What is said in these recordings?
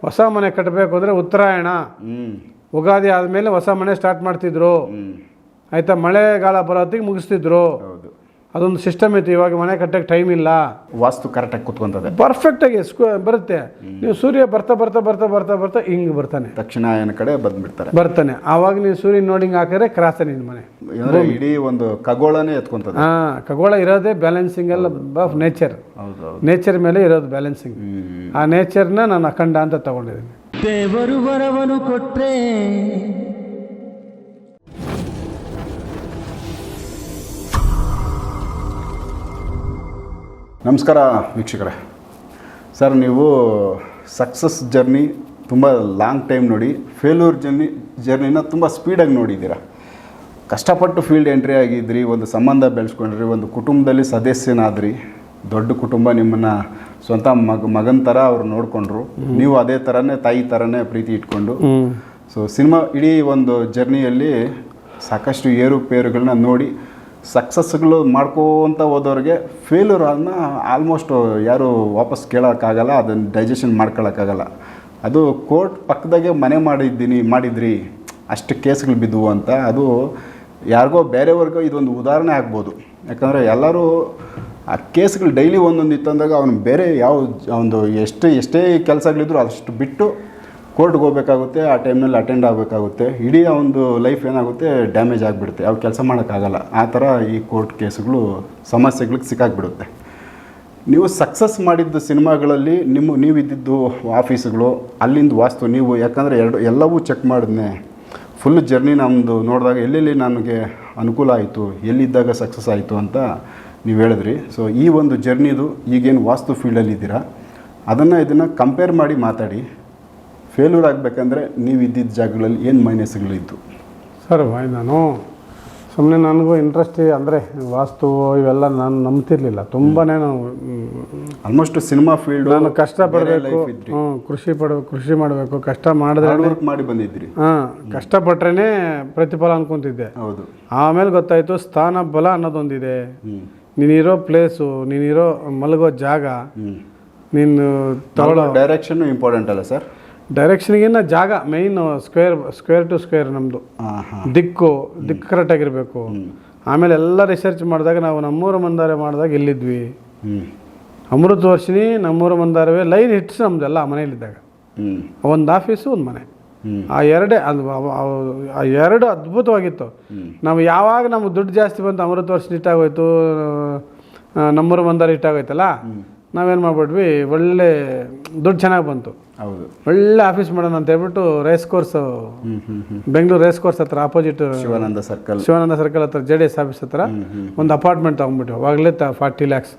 ಹೊಸ ಮನೆ ಕಟ್ಟಬೇಕು ಅಂದರೆ ಉತ್ತರಾಯಣ. ಉಗಾದಿ ಆದಮೇಲೆ ಹೊಸ ಮನೆ ಸ್ಟಾರ್ಟ್ ಮಾಡ್ತಿದ್ರು. ಹ್ಮ್. ಆಯಿತಾ? ಮಳೆಗಾಲ ಬರೋತ್ತಿಗೆ ಮುಗಿಸ್ತಿದ್ರು. ಹೌದು. ಅದೊಂದು ಸಿಸ್ಟಮ್ ಇತ್ತು. ಇವಾಗ ಮನೆ ಕಟ್ಟಕ್ಕೆ ಟೈಮ್ ಇಲ್ಲ. ವಾಸ್ತು ಕರೆಕ್ಟಾಗಿ ಕುತ್ಕೊಂತದೆ. ಪರ್ಫೆಕ್ಟಾಗಿ ಆಗಿ ಬರುತ್ತೆ. ನೀವು ಸೂರ್ಯ ಬರ್ತಾ ಬರ್ತಾ ಬರ್ತಾ ಬರ್ತಾ ಬರ್ತಾ ಹಿಂಗೆ ಬರ್ತಾನೆ. ದಕ್ಷಿಣಾಯನ ಕಡೆ ಬಂದ್ಬಿಡ್ತಾರೆ. ಬರ್ತಾನೆ. ಆವಾಗ ನೀವು ಸೂರ್ಯನ ನೋಡಿ ಹಿಂಗೆ ಹಾಕಿದ್ರೆ ಕ್ರಾಸ್ ನಿನ್ನ ಮನೆ. ಅಂದ್ರೆ ಇಡೀ ಒಂದು ಖಗೋಳನೇ ಎತ್ಕೊಂತದೆ. ಹಾ ಖಗೋಳ ಇರೋದೇ ಬ್ಯಾಲೆನ್ಸಿಂಗ್ ಎಲ್ಲ ಆಫ್ ನೇಚರ್ ಹೌದು ಹೌದು ನೇಚರ್ ಮೇಲೆ ಇರೋದು ಬ್ಯಾಲೆನ್ಸಿಂಗ್ ಆ ನೇಚರ್ನ ನಾನು ಅಖಂಡ ಅಂತ ತಗೊಂಡಿದ್ದೀನಿ. ದೇವರು ವರವನು ಕೊಟ್ರೆ ನಮಸ್ಕಾರ ವೀಕ್ಷಕರೇ. ಸರ್ ನೀವು ಸಕ್ಸಸ್ ಜರ್ನಿ ತುಂಬ ಲಾಂಗ್ ಟೈಮ್ ನೋಡಿ ಫೇಲ್ಯೂರ್ ಜರ್ನಿ ಜರ್ನಿನ ತುಂಬ ಸ್ಪೀಡಾಗಿ ನೋಡಿದ್ದೀರಾ? ಕಷ್ಟಪಟ್ಟು ಫೀಲ್ಡ್ ಎಂಟ್ರಿ ಆಗಿದ್ರಿ ಒಂದು ಸಂಬಂಧ ಬೆಳೆಸ್ಕೊಂಡ್ರಿ ಒಂದು ಕುಟುಂಬದಲ್ಲಿ ಸದಸ್ಯನಾದ್ರಿ ದೊಡ್ಡ ಕುಟುಂಬ ನಿಮ್ಮನ್ನು ಸ್ವಂತ ಮಗ ಮಗನ ಥರ ಅವ್ರು ನೋಡಿಕೊಂಡ್ರು. ನೀವು ಅದೇ ಥರನೇ ತಾಯಿ ಥರನೇ ಪ್ರೀತಿ ಇಟ್ಕೊಂಡು. ಸೊ ಸಿನಿಮಾ ಇಡೀ ಒಂದು ಜರ್ನಿಯಲ್ಲಿ ಸಾಕಷ್ಟು ಏರುಪೇರುಗಳನ್ನ ನೋಡಿ ಸಕ್ಸಸ್ಗಳು ಮಾಡ್ಕೋತ ಹೋದವ್ರಿಗೆ ಫೇಲ್ಯೂರನ್ನ ಆಲ್ಮೋಸ್ಟ್ ಯಾರು ವಾಪಸ್ ಕೇಳೋಕ್ಕಾಗಲ್ಲ, ಅದನ್ನು ಡೈಜೆಷನ್ ಮಾಡ್ಕೊಳ್ಳೋಕ್ಕಾಗಲ್ಲ ಅದು ಕೋರ್ಟ್ ಪಕ್ಕದಾಗೆ ಮನೆ ಮಾಡಿದ್ದೀನಿ, ಮಾಡಿದ್ರಿ, ಅಷ್ಟು ಕೇಸ್ಗಳು ಬಿದ್ದವು ಅಂತ, ಅದು ಯಾರಿಗೋ ಬೇರೆಯವ್ರಿಗೋ ಇದೊಂದು ಉದಾಹರಣೆ ಆಗ್ಬೋದು. ಯಾಕಂದರೆ ಎಲ್ಲರೂ ಆ ಕೇಸ್ಗಳು ಡೈಲಿ ಒಂದೊಂದು ಇತ್ತು ಅಂದಾಗ ಅವನು ಬೇರೆ ಯಾವ ಒಂದು ಎಷ್ಟು, ಎಷ್ಟೇ ಕೆಲಸಗಳಿದ್ರು ಅಷ್ಟು ಬಿಟ್ಟು ಕೋರ್ಟ್ಗೆ ಹೋಗ್ಬೇಕಾಗುತ್ತೆ, ಆ ಟೈಮ್ನಲ್ಲಿ ಅಟೆಂಡ್ ಆಗಬೇಕಾಗುತ್ತೆ. ಇಡೀ ಒಂದು ಲೈಫ್ ಏನಾಗುತ್ತೆ ಡ್ಯಾಮೇಜ್ ಆಗಿಬಿಡುತ್ತೆ. ಅವ್ರು ಕೆಲಸ ಮಾಡೋಕ್ಕಾಗಲ್ಲ. ಆ ಥರ ಈ ಕೋರ್ಟ್ ಕೇಸುಗಳು, ಸಮಸ್ಯೆಗಳಿಗೆ ಸಿಕ್ಕಾಕ್ಬಿಡುತ್ತೆ. ನೀವು ಸಕ್ಸಸ್ ಮಾಡಿದ್ದ ಸಿನಿಮಾಗಳಲ್ಲಿ ನಿಮ್ಮ ನೀವು ಇದ್ದಿದ್ದು ಆಫೀಸ್ಗಳು ಅಲ್ಲಿಂದ ವಾಸ್ತು ನೀವು, ಯಾಕಂದರೆ ಎರಡು, ಎಲ್ಲವೂ ಚೆಕ್ ಮಾಡಿದ್ನೆ. ಫುಲ್ ಜರ್ನಿ ನಮ್ಮದು ನೋಡಿದಾಗ ಎಲ್ಲೆಲ್ಲಿ ನನಗೆ ಅನುಕೂಲ ಆಯಿತು, ಎಲ್ಲಿದ್ದಾಗ ಸಕ್ಸಸ್ ಆಯಿತು ಅಂತ ನೀವು ಹೇಳಿದ್ರಿ. ಸೊ ಈ ಒಂದು ಜರ್ನಿದು ಈಗೇನು ವಾಸ್ತು ಫೀಲ್ಡಲ್ಲಿ ಇದ್ದೀರಾ? ಅದನ್ನು ಇದನ್ನು ಕಂಪೇರ್ ಮಾಡಿ ಮಾತಾಡಿ. ಫೇಲ್ಯೂರ್ ಆಗಬೇಕಂದ್ರೆ ನೀವು ಇದ್ದಿದ್ದ ಜಾಗಗಳಲ್ಲಿ ಏನು ಮೈನಸ್ಗಳಿದ್ದು ಸರ್ ಬಾಯ್ ನಾನು? ಸುಮ್ಮನೆ ನನಗೂ ಇಂಟ್ರೆಸ್ಟ್ ಅಂದರೆ ವಾಸ್ತು ಇವೆಲ್ಲ ನಾನು ನಂಬ್ತಿರ್ಲಿಲ್ಲ. ತುಂಬಾ ನಾನು ಆಲ್ಮೋಸ್ಟ್ ಸಿನಿಮಾ ಫೀಲ್ಡ್ ನಾನು ಕಷ್ಟಪಡಬೇಕು ಹ್ಞೂ ಕೃಷಿ ಪಡಬೇಕು ಕೃಷಿ ಮಾಡಬೇಕು ಕಷ್ಟ ಮಾಡಿದ್ರೆ ಮಾಡಿ ಬಂದಿದ್ರಿ. ಹಾಂ ಕಷ್ಟಪಟ್ರೇ ಪ್ರತಿಫಲ ಅನ್ಕೊಂತಿದ್ದೆ. ಹೌದು. ಆಮೇಲೆ ಗೊತ್ತಾಯಿತು ಸ್ಥಾನ ಬಲ ಅನ್ನೋದೊಂದಿದೆ. ನೀನಿರೋ ಪ್ಲೇಸು ನೀನಿರೋ ಮಲಗೋ ಜಾಗ ನೀನು ತಗೊಳ್ಳೋ ಡೈರೆಕ್ಷನ್ ಇಂಪಾರ್ಟೆಂಟ್ ಅಲ್ಲ ಸರ್ ಡೈರೆಕ್ಷನ್ಗಿನ್ನ ಜಾಗ main square square to square ನಮ್ಮದು ದಿಕ್ಕು ದಿಕ್ಕು ಕರೆಕ್ಟಾಗಿರಬೇಕು ಆಮೇಲೆ ಎಲ್ಲ ರಿಸರ್ಚ್ ಮಾಡಿದಾಗ ನಾವು ನಮ್ಮೂರ ಮಂದಾರೆ ಮಾಡಿದಾಗ ಇಲ್ಲಿದ್ವಿ ಅಮೃತ ವರ್ಷಿಣಿ ನಮ್ಮೂರ ಮಂದಾರವೇ ಲೈನ್ ಹಿಟ್ಸ್ ನಮ್ದೆಲ್ಲ ಆ ಮನೆಯಲ್ಲಿದ್ದಾಗ. ಒಂದು ಆಫೀಸು ಒಂದು ಮನೆ. ಆ ಎರಡೇ ಅದು ಆ ಎರಡು ಅದ್ಭುತವಾಗಿತ್ತು. ನಾವು ಯಾವಾಗ ನಮ್ಗೆ ದುಡ್ಡು ಜಾಸ್ತಿ ಬಂತು ಅಮೃತ ವರ್ಷ ಇಟ್ಟಾಗೋಯ್ತು ಆ, ನಮ್ಮೂರ ಮಂದಾರ ಇಟ್ಟಾಗೋಯ್ತಲ್ಲ ನಾವೇನು ಮಾಡಿಬಿಟ್ವಿ ಒಳ್ಳೆ ದುಡ್ಡು ಚೆನ್ನಾಗಿ ಬಂತು. ಹೌದು. ಒಳ್ಳೆ ಆಫೀಸ್ ಮಾಡೋಣ ಅಂತ ಹೇಳ್ಬಿಟ್ಟು race course Bengaluru race course ಹತ್ರ opposite Shivananda circle Shivananda circle ಹತ್ರ ಜೆ ಡಿ ಎಸ್ ಆಫೀಸ್ ಹತ್ರ ಒಂದು ಅಪಾರ್ಟ್ಮೆಂಟ್ ತೊಗೊಂಡ್ಬಿಟ್ಟು ಅವಾಗಲೇ ತ ಫಾರ್ಟಿ ಲ್ಯಾಕ್ಸ್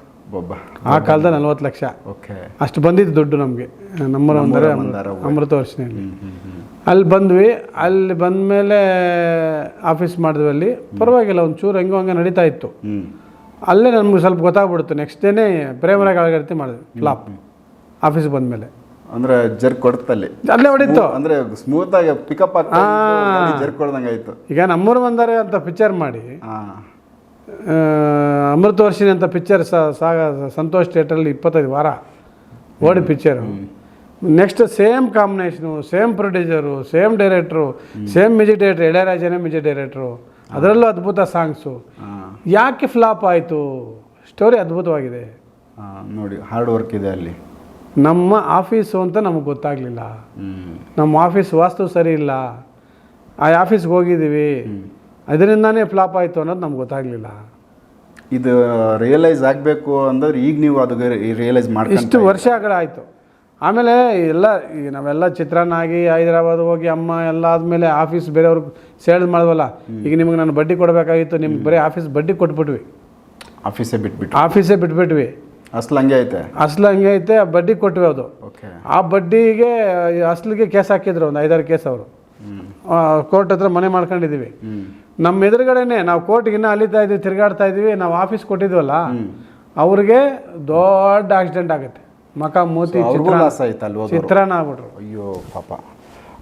ಆ ಕಾಲದ ನಲ್ವತ್ತು ಲಕ್ಷ. ಓಕೆ. ಅಷ್ಟು ಬಂದಿದ್ದು ದುಡ್ಡು ನಮಗೆ. ನಮ್ಮರ ಮಂದಾರ ಅಮೃತ ವರ್ಷನಲ್ಲಿ. ಅಲ್ಲಿ ಬಂದ್ವಿ. ಅಲ್ಲಿ ಬಂದಮೇಲೆ ಆಫೀಸ್ ಮಾಡಿದ್ವಿ ಅಲ್ಲಿ. ಪರವಾಗಿಲ್ಲ ಒಂದು ಚೂರು ಹೆಂಗೋ ಹಂಗೆ ನಡೀತಾ ಇತ್ತು. ಅಲ್ಲೇ ನಮ್ಗೆ ಸ್ವಲ್ಪ ಗೊತ್ತಾಗ್ಬಿಡ್ತು ನೆಕ್ಸ್ಟ್ ಡೇನೇ ಪ್ರೇಮರ ಅಳಗಡ್ತಿ ಮಾಡಿದ್ವಿ. ಫ್ಲಾಪ್ ಆಫೀಸ್ ಬಂದಮೇಲೆ. ಅಂದ್ರೆ ಜರ್ಕ್ ಕೊಡ್ತಲ್ಲಿ ಅಲ್ಲೇ ಹೊಡಿತು. ಅಂದ್ರೆ ಸ್ಮೂತ್ ಆಗಿ ಪಿಕಪ್ ಆಗ್ತಾ ಜರ್ಕ್ ಹೊಡೆದಂಗೆ ಆಯ್ತು. ಈಗ ನಮ್ಮೂರು ಬಂದಾರೆ ಅಂತ ಪಿಕ್ಚರ್ ಮಾಡಿ. ಅಮೃತ ವರ್ಷಿನಿ ಅಂತ ಪಿಕ್ಚರ್ ಸಾಗ ಸಂತೋಷ್ ಥಿಯೇಟ್ರಲ್ಲಿ ಇಪ್ಪತ್ತೈದು ವಾರ ಓಡಿ picture next same combination same producer same director same music director ಇಳೆಯರಾಜನೇ music director ಅದರಲ್ಲೂ ಅದ್ಭುತ ಸಾಂಗ್ಸು. ಯಾಕೆ ಫ್ಲಾಪ್ ಆಯಿತು? ಸ್ಟೋರಿ ಅದ್ಭುತವಾಗಿದೆ. ನೋಡಿ ಹಾರ್ಡ್ ವರ್ಕ್ ಇದೆ ಅಲ್ಲಿ. ನಮ್ಮ ಆಫೀಸು ಅಂತ ನಮಗೆ ಗೊತ್ತಾಗಲಿಲ್ಲ. ನಮ್ಮ ಆಫೀಸ್ ವಾಸ್ತು ಸರಿ ಇಲ್ಲ. ಆ ಆಫೀಸ್ಗೆ ಹೋಗಿದ್ದೀವಿ. ಅದರಿಂದಾನೇ ಫ್ಲಾಪ್ ಆಯಿತು ಅನ್ನೋದು ನಮ್ಗೆ ಗೊತ್ತಾಗಲಿಲ್ಲ. ಇದು ರಿಯಲೈಸ್ ಆಗಬೇಕು ಅಂದರೆ ಈಗ ನೀವು ಅದು ರಿಯಲೈಸ್ ಮಾಡಿ ಇಷ್ಟು ವರ್ಷಗಳ ವರ್ಷಗಳಾಯಿತು. ಆಮೇಲೆ ಎಲ್ಲ ಈ ನಾವೆಲ್ಲ ಚಿತ್ರಾನ್ನ ಆಗಿ ಹೈದರಾಬಾದ್ ಹೋಗಿ ಅಮ್ಮ ಎಲ್ಲ ಆದಮೇಲೆ ಆಫೀಸ್ ಬೇರೆಯವ್ರಿಗೆ ಸೇಲ್ ಮಾಡಿದ್ವಲ್ಲ ಈಗ ನಿಮಗೆ ನಾನು ಬಡ್ಡಿ ಕೊಡಬೇಕಾಗಿತ್ತು ನಿಮ್ಗೆ ಬರೀ ಆಫೀಸ್ ಬಡ್ಡಿ ಕೊಟ್ಬಿಟ್ವಿ. ಆಫೀಸೇ ಬಿಟ್ಬಿಟ್ಟು ಆಫೀಸೇ ಬಿಟ್ಬಿಟ್ವಿ. ಅಸಲು ಹಂಗೆ ಐತೆ? ಅಸಲು ಹಂಗೆ ಐತೆ ಆ ಬಡ್ಡಿ ಕೊಟ್ವಿ ಅದು. ಓಕೆ. ಆ ಬಡ್ಡಿಗೆ ಅಸಲಿಗೆ ಕೇಸ್ ಹಾಕಿದ್ರು ಒಂದು ಐದಾರು ಕೇಸ್ ಅವರು. ಕೋರ್ಟ್ ಹತ್ರ ಮನೆ ಮಾಡ್ಕೊಂಡಿದ್ದೀವಿ ನಮ್ಮ ಎದುರುಗಡೆನೆ ನಾವು ಕೋರ್ಟ್ಗೆ ಇನ್ನೂ ಅಲಿತಾ ಇದ್ವಿ ತಿರುಗಾಡ್ತಾ ಇದ್ದೀವಿ ನಾವು ಆಫೀಸ್ ಕೊಟ್ಟಿದ್ವಲ್ಲ ಅವ್ರಿಗೆ ದೊಡ್ಡ ಆಕ್ಸಿಡೆಂಟ್ ಆಗುತ್ತೆ. ಮಕ ಮೂತಿ ಅವ್ರಿಗೂ ಲಾಸ್ ಆಯ್ತು ಚಿತ್ರಾನ ಹೋದವ್ರು. ಚಿತ್ರಾನ್ನ ಆಗ್ಬಿಟ್ರು. ಅಯ್ಯೋ ಪಾಪ.